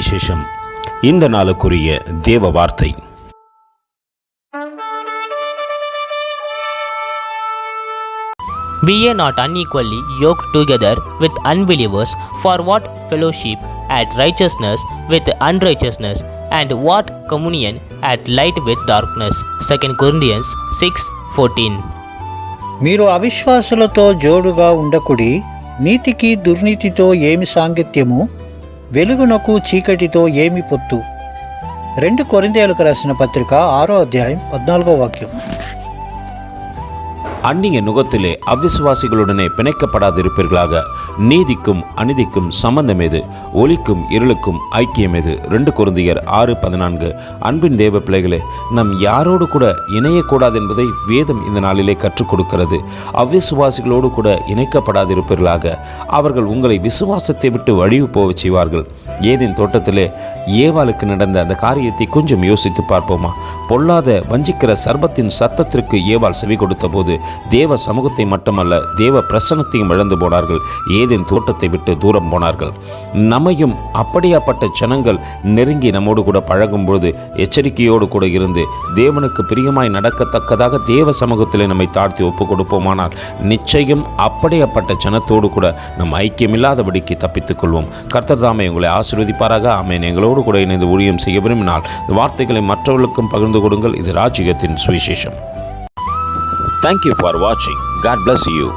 சுவிசேஷம் இந்த நாளுக்குரிய தேவ வார்த்தை Be ye not unequally yoked together with unbelievers, for what fellowship at righteousness with unrighteousness, and what communion at light with darkness? 2 Corinthians 6 14. మీరు అవిశ్వాసులతో జోడుగా ఉండకుడి నీతికి దుర్నీతితో ఏమి సాంగత్యము వెలుగునకు చీకటితో ఏమి పొత్తు రెండు కొరిందేలకు రాసిన పత్రిక ఆరో అధ్యాయం పద్నాలుగో వాక్యం அந்நிய நுகத்திலே அவிசுவாசிகளுடனே பிணைக்கப்படாதிருப்பீர்களாக நீதிக்கும் அநீதிக்கும் சம்பந்தம் எது ஒளிக்கும் இருளுக்கும் ஐக்கியம் எது ரெண்டு குருந்தியர் ஆறு பதினான்கு. அன்பின் தேவ பிள்ளைகளே நம் யாரோடு கூட இணையக்கூடாது என்பதை வேதம் இந்த நாளிலே கற்றுக் கொடுக்கிறது. அவ்விசுவாசிகளோடு கூட இணைக்கப்படாதிருப்பீர்களாக. அவர்கள் உங்களை விசுவாசத்தை விட்டு வழிவு போகச் செய்வார்கள். ஏதேன் தோட்டத்திலே ஏவாளுக்கு நடந்த அந்த காரியத்தை கொஞ்சம் யோசித்து பார்ப்போமா? பொல்லாத வஞ்சிக்கிற சர்பத்தின் சத்தத்திற்கு ஏவாள் செவி கொடுத்த போது தேவ சமூகத்தை மட்டுமல்ல தேவ பிரசனத்தையும் இழந்து போனார்கள். ஏதேன் தோட்டத்தை விட்டு தூரம் போனார்கள். நம்மையும் அப்படியாப்பட்ட ஜனங்கள் நெருங்கி நம்மோடு கூட பழகும் பொழுது எச்சரிக்கையோடு கூட இருந்து தேவனுக்கு பிரியமாய் நடக்கத்தக்கதாக தேவ சமூகத்திலே நம்மை தாழ்த்தி ஒப்புக் கொடுப்போமானால் நிச்சயம் அப்படியாப்பட்ட ஜனத்தோடு கூட நம் ஐக்கியமில்லாதபடிக்கு தப்பித்துக் கொள்வோம். கர்த்தர் தாமே உங்களை ஆசீர்வதிப்பாராக. ஆமேன். எங்களோடு கூட இணைந்து ஊழியம் செய்ய விரும்பினால் வார்த்தைகளை மற்றவர்களுக்கும் பகிர்ந்து கொடுங்கள். இது ராஜ்யத்தின் சுவிசேஷம். தேங்க்யூ ஃபார் வாட்சிங் காட் பிளஸ் யூ